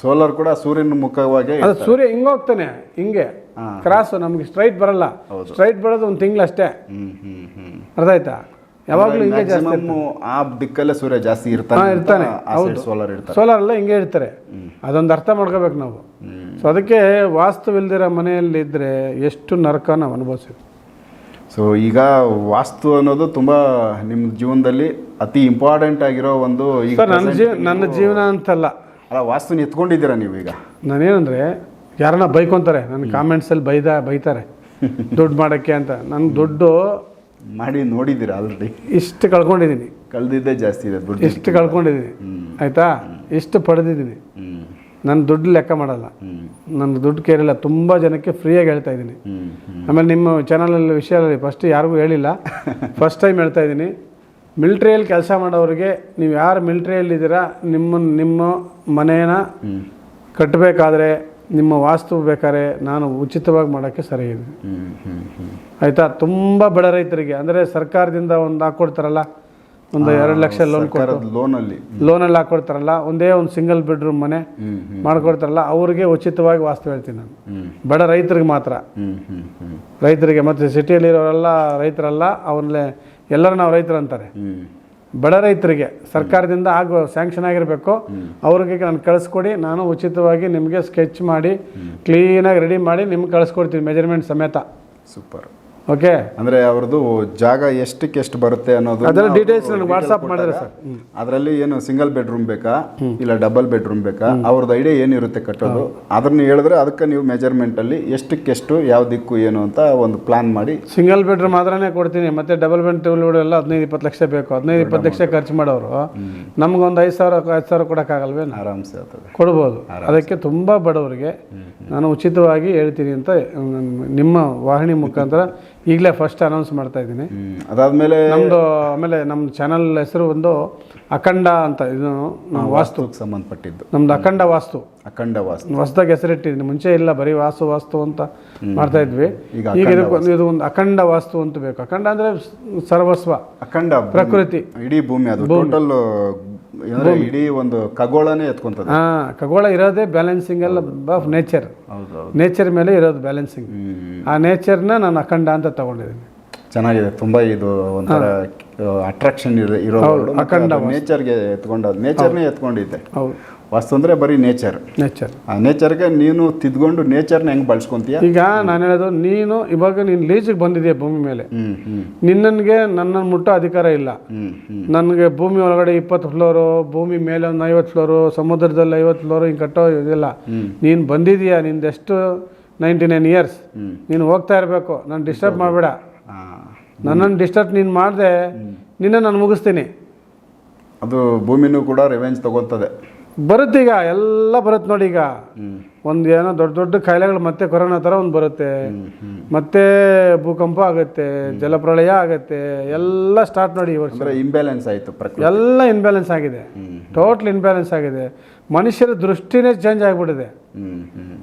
ಸೋಲಾರ್ ಕೂಡ ಸೂರ್ಯನ ಮುಖವಾಗಿ ಅದು ಸೂರ್ಯ ಹಿಂಗೆ ಹೋಗ್ತಾನೆ ಹಿಂಗೆ. ಕ್ರಾಸು ನಮಗೆ ಸ್ಟ್ರೈಟ್ ಬರಲ್ಲ. ಸ್ಟ್ರೈಟ್ ಬರೋದು ಒಂದು ತಿಂಗಳು ಅಷ್ಟೇ. ಅರ್ಥ ಆಯ್ತಾ? ಯಾವಾಗಲೂ ಹಿಂಗೆ ಜಾಸ್ತಿ ಆ ದಿಕ್ಕಲ್ಲೇ ಸೂರ್ಯ ಜಾಸ್ತಿ ಇರ್ತಾನೆ ಇರ್ತಾನೆ. ಹೌದು. ಸೋಲಾರ್ ಇರ್ತಾರೆ. ಸೋಲಾರ್ ಎಲ್ಲ ಹಿಂಗೆ ಇರ್ತಾರೆ. ಅದೊಂದು ಅರ್ಥ ಮಾಡ್ಕೋಬೇಕು ನಾವು. ಸೊ ಅದಕ್ಕೆ ವಾಸ್ತುವಿಲ್ದಿರೋ ಮನೆಯಲ್ಲಿ ಇದ್ದರೆ ಎಷ್ಟು ನರಕ ನಾವು ಅನುಭವಿಸ್ತೀವಿ ಸೊ ಈಗ ವಾಸ್ತು ಅನ್ನೋದು ತುಂಬಾ ನಿಮ್ಮ ಜೀವನದಲ್ಲಿ ಅತಿ ಇಂಪಾರ್ಟೆಂಟ್ ಆಗಿರೋ ಒಂದು ಈಗ ಸರ್ ನನ್ನ ಜೀವ ನನ್ನ ಜೀವನ ಅಂತಲ್ಲ. ಅಲ್ಲ ವಾಸ್ತುನ ಎತ್ಕೊಂಡಿದ್ದೀರಾ ನೀವು ಈಗ ನಾನೇನಂದರೆ ಯಾರನ್ನ ಬೈಕೊಂತಾರೆ ನನ್ನ ಕಾಮೆಂಟ್ಸಲ್ಲಿ ಬೈದ ಬೈತಾರೆ. ದುಡ್ಡು ಮಾಡೋಕ್ಕೆ ಅಂತ. ನನ್ನ ದುಡ್ಡು ಮಾಡಿ ನೋಡಿದ್ದೀರಾ ಆಲ್ರೆಡಿ ಇಷ್ಟು ಕಳ್ಕೊಂಡಿದ್ದೀನಿ. ಕಳೆದಿದ್ದೇ ಜಾಸ್ತಿ ಇದೆ ದುಡ್ಡು. ಇಷ್ಟು ಕಳ್ಕೊಂಡಿದ್ದೀನಿ. ಆಯಿತಾ? ಇಷ್ಟು ಪಡೆದಿದ್ದೀನಿ. ನನ್ನ ದುಡ್ಡು ಲೆಕ್ಕ ಮಾಡಲ್ಲ. ನನ್ನ ದುಡ್ಡು ಕೇರಿಲ್ಲ ತುಂಬ ಜನಕ್ಕೆ ಫ್ರೀಯಾಗಿ ಹೇಳ್ತಾ ಇದ್ದೀನಿ. ಆಮೇಲೆ ನಿಮ್ಮ ಚಾನಲಲ್ಲಿ ವಿಷಯದಲ್ಲಿ ಫಸ್ಟ್ ಯಾರಿಗೂ ಹೇಳಿಲ್ಲ. ಫಸ್ಟ್ ಟೈಮ್ ಹೇಳ್ತಾ ಇದ್ದೀನಿ. ಮಿಲ್ಟ್ರಿಯಲ್ಲಿ ಕೆಲಸ ಮಾಡೋರಿಗೆ ನೀವು ಯಾರು ಮಿಲ್ಟ್ರಿಯಲ್ಲಿ ಇದ್ದೀರಾ ನಿಮ್ಮ ನಿಮ್ಮ ಮನೇನ ಕಟ್ಟಬೇಕಾದ್ರೆ ನಿಮ್ಮ ವಾಸ್ತು ಬೇಕಾದ್ರೆ ನಾನು ಉಚಿತವಾಗಿ ಮಾಡೋಕ್ಕೆ ಸರಿ ಇದೆ. ಆಯಿತಾ? ತುಂಬ ಬಡ ರೈತರಿಗೆ ಅಂದರೆ ಸರ್ಕಾರದಿಂದ ಒಂದು ಹಾಕ್ಕೊಡ್ತಾರಲ್ಲ ಒಂದು ಎರಡು ಲಕ್ಷ ಲೋನ್ ಲೋನ್ ಅಲ್ಲಿ ಲೋನಲ್ಲಿ ಲೋನಲ್ಲಿ ಹಾಕ್ಕೊಡ್ತಾರಲ್ಲ ಒಂದೇ ಒಂದು ಸಿಂಗಲ್ ಬೆಡ್ರೂಮ್ ಮನೆ ಮಾಡ್ಕೊಡ್ತಾರಲ್ಲ ಅವ್ರಿಗೆ ಉಚಿತವಾಗಿ ವಾಸ್ತು ಹೇಳ್ತೀನಿ ನಾನು. ಬಡ ರೈತರಿಗೆ ಮಾತ್ರ. ರೈತರಿಗೆ ಮತ್ತು ಸಿಟಿಯಲ್ಲಿರೋರೆಲ್ಲ ರೈತರಲ್ಲ ಅವನ್ನೇ ಎಲ್ಲರೂ ನಾವು ರೈತರು ಅಂತಾರೆ. ಬಡ ರೈತರಿಗೆ ಸರ್ಕಾರದಿಂದ ಆಗುವ ಸ್ಯಾಂಕ್ಷನ್ ಆಗಿರಬೇಕು ಅವ್ರಿಗೆ ನಾನು ಕಳಿಸ್ಕೊಡಿ ನಾನು ಉಚಿತವಾಗಿ ನಿಮಗೆ ಸ್ಕೆಚ್ ಮಾಡಿ ಕ್ಲೀನಾಗಿ ರೆಡಿ ಮಾಡಿ ನಿಮ್ಗೆ ಕಳಿಸ್ಕೊಡ್ತೀನಿ ಮೆಜರ್ಮೆಂಟ್ ಸಮೇತ. ಸೂಪರ್. ಓಕೆ ಅಂದ್ರೆ ಅವ್ರದ್ದು ಜಾಗ ಎಷ್ಟಕ್ಕೆ ಎಷ್ಟು ಬರುತ್ತೆ ಅನ್ನೋದು ಅದರ ಡೀಟೇಲ್ಸ್ ನನಗೆ WhatsApp ಮಾಡಿದ್ರೆ ಸರ್. ಅದರಲ್ಲಿ ಏನು ಸಿಂಗಲ್ ಬೆಡ್ರೂಮ್ ಬೇಕಾ? ಇಲ್ಲ ಡಬಲ್ ಬೆಡ್ರೂಮ್ ಬೇಕಾ? ಅವ್ರದ್ದು ಐಡಿಯಾ ಏನಿರುತ್ತೆ ಕಟ್ಟೋದು? ಅದನ್ನ ಹೇಳಿದ್ರೆ ಅದಕ್ಕೆ ನೀವು ಮೆಜರ್ಮೆಂಟ್ ಅಲ್ಲಿ ಎಷ್ಟಕ್ಕೆಷ್ಟು ಯಾವ ದಿಕ್ಕು ಏನು ಅಂತ ಒಂದು ಪ್ಲಾನ್ ಮಾಡಿ. ಸಿಂಗಲ್ ಬೆಡ್ರೂಮ್ ಮಾತ್ರನೇ ಕೊಡ್ತೀನಿ. ಮತ್ತೆ ಡಬಲ್ ಬೆಡ್ ಎಲ್ಲ ಹದಿನೈದು ಇಪ್ಪತ್ತು ಲಕ್ಷ ಬೇಕು. ಹದಿನೈದು ಇಪ್ಪತ್ತು ಲಕ್ಷ ಖರ್ಚು ಮಾಡೋರು. ನಮ್ಗೊಂದು ಐದು ಸಾವಿರ ಐದು ಸಾವಿರ ಕೊಡೋಕ್ಕಾಗಲ್ವೇನು ಆರಾಮ್ಸೆ ಆಗ್ತದೆ. ಕೊಡ್ಬೋದು. ಅದಕ್ಕೆ ತುಂಬ ಬಡವರಿಗೆ ನಾನು ಉಚಿತವಾಗಿ ಹೇಳ್ತೀನಿ ಅಂತ ನಿಮ್ಮ ವಾಹಿನಿ ಮುಖಾಂತರ ಈಗಲೇ ಫಸ್ಟ್ ಅನೌನ್ಸ್ ಮಾಡ್ತಾ ಇದ್ದೀನಿ. ಅದಾದಮೇಲೆ ನಮ್ಮದು ಆಮೇಲೆ ನಮ್ಮ ಚಾನಲ್ ಹೆಸರು ಒಂದು ಅಖಂಡ ಅಂತ ಇದು ನಾವು ವಾಸ್ತು. ಸಂಬಂಧಪಟ್ಟಿದ್ದು. ನಮ್ದು ಅಖಂಡ ವಾಸ್ತು. ಅಖಂಡ ವಾಸ್ತು. ಹೊಸದಾಗಿ ಹೆಸರಿಟ್ಟಿದ್ದೀನಿ. ಮುಂಚೆ ಇಲ್ಲ ಬರೀ ವಾಸ್ತು ವಾಸ್ತು ಅಂತ ಮಾಡ್ತಾ ಇದ್ವಿ. ಈಗ ಇದು ಒಂದು ಅಖಂಡ ವಾಸ್ತು ಅಂತ ಬೇಕು. ಅಖಂಡ ಅಂದ್ರೆ ಸರ್ವಸ್ವ. ಅಖಂಡ ಪ್ರಕೃತಿ. ಇಡೀ ಭೂಮಿ ಅದು. ಟೋಟಲ್ ಇಡೀ ಒಂದು ಖಗೋಳನೇ ಎತ್ಕೊಂತದೆ. ಹಾ ಖಗೋಳ ಇರೋದೇ ಬ್ಯಾಲೆನ್ಸಿಂಗ್ ಎಲ್ಲ ಆಫ್ ನೇಚರ್ ಹೌದು ನೇಚರ್ ಮೇಲೆ ಇರೋದು ಬ್ಯಾಲೆನ್ಸಿಂಗ್ ಆ ನೇಚರ್ನ ನಾನು ಅಖಂಡ ಅಂತ ತಗೊಂಡಿದ್ದೀನಿ. ಚೆನ್ನಾಗಿದೆ ತುಂಬಾ ಇದು ಒಂಥರ ಅಟ್ರಾಕ್ಷನ್ ಇರೋ ಅಖಂಡ ನೇಚರ್ಗೆ ಎತ್ಕೊಂಡ ನೇಚರ್ನೇ ಎತ್ಕೊಂಡಿದ್ದೆ. ಹೌದು. ವಾಸ್ತು ಅಂದರೆ ಬರೀ ನೇಚರ್ ನೇಚರ್ ಆ ನೇಚರ್ಗೆ ನೀನು ತಿದ್ಕೊಂಡು ನೇಚರ್ನ ಹೆಂಗೆ ಬಳಸ್ಕೊಂತೀಯ? ಈಗ ನಾನು ಹೇಳೋದು ನೀನು ಇವಾಗ ನೀನು ಲೀಜಿಗೆ ಬಂದಿದೆಯಾ ಭೂಮಿ ಮೇಲೆ? ನಿನ್ನನ್ಗೆ ನನ್ನನ್ನು ಮುಟ್ಟೋ ಅಧಿಕಾರ ಇಲ್ಲ. ನನಗೆ ಭೂಮಿ ಒಳಗಡೆ ಇಪ್ಪತ್ತು ಫ್ಲೋರು ಭೂಮಿ ಮೇಲೆ ಒಂದು ಐವತ್ತು ಫ್ಲೋರು ಸಮುದ್ರದಲ್ಲಿ ಐವತ್ತು ಫ್ಲೋರು ಹಿಂಗೆ ಕಟ್ಟೋ ಇದಿಲ್ಲ. ನೀನು ಬಂದಿದೀಯಾ ನಿಂದು ಎಷ್ಟು ನೈಂಟಿ ನೈನ್ ಇಯರ್ಸ್ ನೀನು ಹೋಗ್ತಾ ಇರಬೇಕು. ನಾನು ಡಿಸ್ಟರ್ಬ್ ಮಾಡಬೇಡ. ನನ್ನನ್ನು ಡಿಸ್ಟರ್ಬ್ ನೀನು ಮಾಡಿದೆ ನಿನ್ನ ನಾನು ಮುಗಿಸ್ತೀನಿ. ಅದು ಭೂಮಿನೂ ಕೂಡ ರಿವೆಂಜ್ ತಗೋತದೆ ಬರುತ್ತೀಗ ಎಲ್ಲ ಬರುತ್ತೆ ನೋಡಿ ಈಗ. ಒಂದು ಏನೋ ದೊಡ್ಡ ದೊಡ್ಡ ಕಾಯಿಲೆಗಳು ಮತ್ತೆ ಕೊರೋನಾ ಥರ ಒಂದು ಬರುತ್ತೆ. ಮತ್ತೆ ಭೂಕಂಪ ಆಗುತ್ತೆ ಜಲಪ್ರಳಯ ಆಗುತ್ತೆ ಎಲ್ಲ ಸ್ಟಾರ್ಟ್ ನೋಡಿ ಈ ವರ್ಷ. ಇಂಬ್ಯಾಲೆನ್ಸ್ ಆಯಿತು ಎಲ್ಲ ಇನ್ಬ್ಯಾಲೆನ್ಸ್ ಆಗಿದೆ. ಟೋಟಲ್ ಇನ್ಬ್ಯಾಲೆನ್ಸ್ ಆಗಿದೆ. ಮನುಷ್ಯರ ದೃಷ್ಟಿನೇ ಚೇಂಜ್ ಆಗಿಬಿಟ್ಟಿದೆ.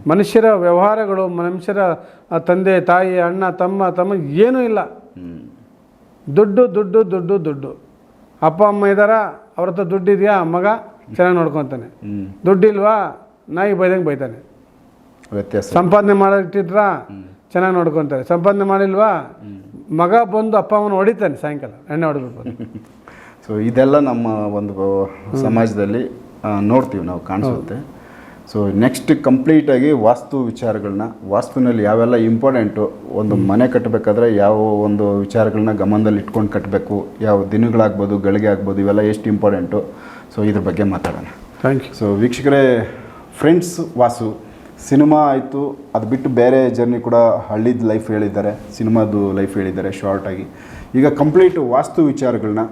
ಮನುಷ್ಯರ ವ್ಯವಹಾರಗಳು ಮನುಷ್ಯರ ತಂದೆ ತಾಯಿ ಅಣ್ಣ ತಮ್ಮ ತಮ್ಮ ಏನೂ ಇಲ್ಲ. ದುಡ್ಡು ದುಡ್ಡು ದುಡ್ಡು ದುಡ್ಡು. ಅಪ್ಪ ಅಮ್ಮ ಇದ್ದಾರಾ? ಅವ್ರ ಹತ್ರ ದುಡ್ಡಿದೆಯಾ ಮಗ? ಚೆನ್ನಾಗಿ ನೋಡ್ಕೊತಾನೆ. ದುಡ್ಡಿಲ್ವಾ? ನಾಯಿ ಬೈದಂಗೆ ಬೈತಾನೆ. ವ್ಯತ್ಯಾಸ. ಸಂಪಾದನೆ ಮಾಡಿಟ್ಟಿದ್ರ ಚೆನ್ನಾಗಿ ನೋಡ್ಕೊತಾರೆ ಸಂಪಾದನೆ ಮಾಡಿಲ್ವಾ? ಮಗ ಬಂದು ಅಪ್ಪ ಅಮ್ಮನ ಹೊಡಿತಾನೆ ಸಾಯಂಕಾಲ ಎಣ್ಣೆ ಹೊಡಿಬೇಕು ಸೊ ಇದೆಲ್ಲ ನಮ್ಮ ಒಂದು ಸಮಾಜದಲ್ಲಿ ನೋಡ್ತೀವಿ ನಾವು ಕಾಣಿಸುತ್ತೆ. ಸೊ ನೆಕ್ಸ್ಟ್ ಕಂಪ್ಲೀಟಾಗಿ ವಾಸ್ತು ವಿಚಾರಗಳನ್ನ ವಾಸ್ತುವಿನಲ್ಲಿ ಯಾವೆಲ್ಲ ಇಂಪಾರ್ಟೆಂಟು ಒಂದು ಮನೆ ಕಟ್ಟಬೇಕಾದ್ರೆ ಯಾವ ಒಂದು ವಿಚಾರಗಳನ್ನ ಗಮನದಲ್ಲಿ ಇಟ್ಕೊಂಡು ಕಟ್ಟಬೇಕು ಯಾವ ದಿನಗಳಾಗ್ಬೋದು ಗಳಿಗೆ ಆಗ್ಬೋದು ಇವೆಲ್ಲ ಎಷ್ಟು ಇಂಪಾರ್ಟೆಂಟು ಸೊ ಇದ್ರ ಬಗ್ಗೆ ಮಾತಾಡೋಣ. ಥ್ಯಾಂಕ್ ಯು ಸೊ ವೀಕ್ಷಕರೇ ಫ್ರೆಂಡ್ಸ್ ವಾಸು ಸಿನಿಮಾ ಆಯಿತು ಅದು ಬಿಟ್ಟು ಬೇರೆ ಜರ್ನಿ ಕೂಡ ಹಳ್ಳಿದ ಲೈಫ್ ಹೇಳಿದ್ದಾರೆ ಸಿನಿಮಾದು ಲೈಫ್ ಹೇಳಿದ್ದಾರೆ ಶಾರ್ಟಾಗಿ ಈಗ ಕಂಪ್ಲೀಟ್ ವಾಸ್ತು ವಿಚಾರಗಳನ್ನ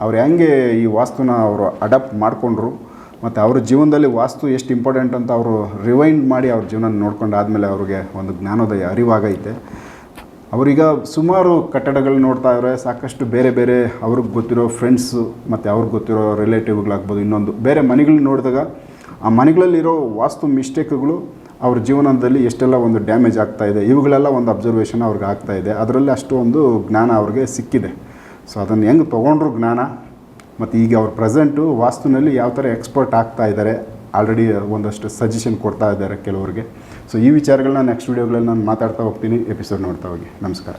ಅವ್ರು ಹೆಂಗೆ ಈ ವಾಸ್ತುನ ಅವರು ಅಡಾಪ್ಟ್ ಮಾಡಿಕೊಂಡ್ರು ಮತ್ತು ಅವ್ರ ಜೀವನದಲ್ಲಿ ವಾಸ್ತು ಎಷ್ಟು ಇಂಪಾರ್ಟೆಂಟ್ ಅಂತ ಅವರು ರಿವೈಂಡ್ ಮಾಡಿ ಅವ್ರ ಜೀವನ ನೋಡ್ಕೊಂಡು ಆದಮೇಲೆ ಅವ್ರಿಗೆ ಒಂದು ಜ್ಞಾನೋದಯ ಅರಿವಾಗೈತೆ. ಅವರೀಗ ಸುಮಾರು ಕಟ್ಟಡಗಳು ನೋಡ್ತಾ ಇದ್ದಾರೆ ಸಾಕಷ್ಟು ಬೇರೆ ಬೇರೆ ಅವ್ರಿಗೆ ಗೊತ್ತಿರೋ ಫ್ರೆಂಡ್ಸು ಮತ್ತು ಅವ್ರಿಗೆ ಗೊತ್ತಿರೋ ರಿಲೇಟಿವ್ಗಳಾಗ್ಬೋದು ಇನ್ನೊಂದು ಬೇರೆ ಮನೆಗಳನ್ನ ನೋಡಿದಾಗ ಆ ಮನೆಗಳಲ್ಲಿರೋ ವಾಸ್ತು ಮಿಸ್ಟೇಕ್ಗಳು ಅವ್ರ ಜೀವನದಲ್ಲಿ ಎಷ್ಟೆಲ್ಲ ಒಂದು ಡ್ಯಾಮೇಜ್ ಆಗ್ತಾ ಇದೆ, ಇವುಗಳೆಲ್ಲ ಒಂದು ಅಬ್ಸರ್ವೇಷನ್ ಅವ್ರಿಗೆ ಆಗ್ತಾ ಇದೆ. ಅದರಲ್ಲಿ ಅಷ್ಟು ಒಂದು ಜ್ಞಾನ ಅವ್ರಿಗೆ ಸಿಕ್ಕಿದೆ. ಸೊ ಅದನ್ನು ಹೆಂಗೆ ತೊಗೊಂಡ್ರು ಜ್ಞಾನ? ಮತ್ತು ಈಗ ಅವ್ರ ಪ್ರೆಸೆಂಟು ವಾಸ್ತುನಲ್ಲಿ ಯಾವ ಥರ ಎಕ್ಸ್ಪರ್ಟ್ ಆಗ್ತಾ ಇದ್ದಾರೆ ಆಲ್ರೆಡಿ ಒಂದಷ್ಟು ಸಜೆಷನ್ ಕೊಡ್ತಾ ಇದ್ದಾರೆ ಕೆಲವರಿಗೆ. ಸೊ ಈ ವಿಚಾರಗಳನ್ನ ನೆಕ್ಸ್ಟ್ ವೀಡಿಯೋಗಳಲ್ಲಿ ನಾನು ಮಾತಾಡ್ತಾ ಹೋಗ್ತೀನಿ ಎಪಿಸೋಡ್ ನೋಡ್ತಾ ಹೋಗಿ. ನಮಸ್ಕಾರ.